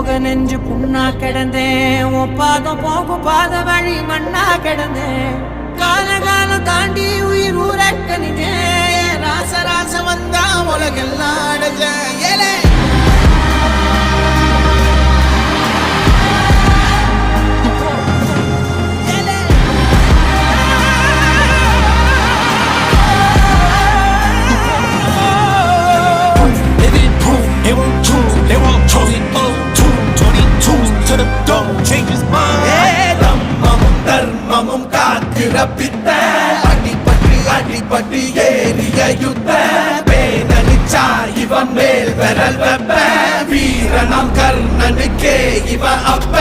போக நெஞ்சு புண்ணா கிடந்தேன். உன் பாதம் போகும் பாத வழி மண்ணா கிடந்தேன். கால கால to the dome, change his mind. தம்மம் தர்மமும் காக்கிற பித்த அடிபட்டு அடிபட்டு ஏறிய யுத்த. பேனலிச்சா இவன் மேல் விரல் வெப்ப. வீரனம் கர்ணனுக்கே இவன் அப்ப.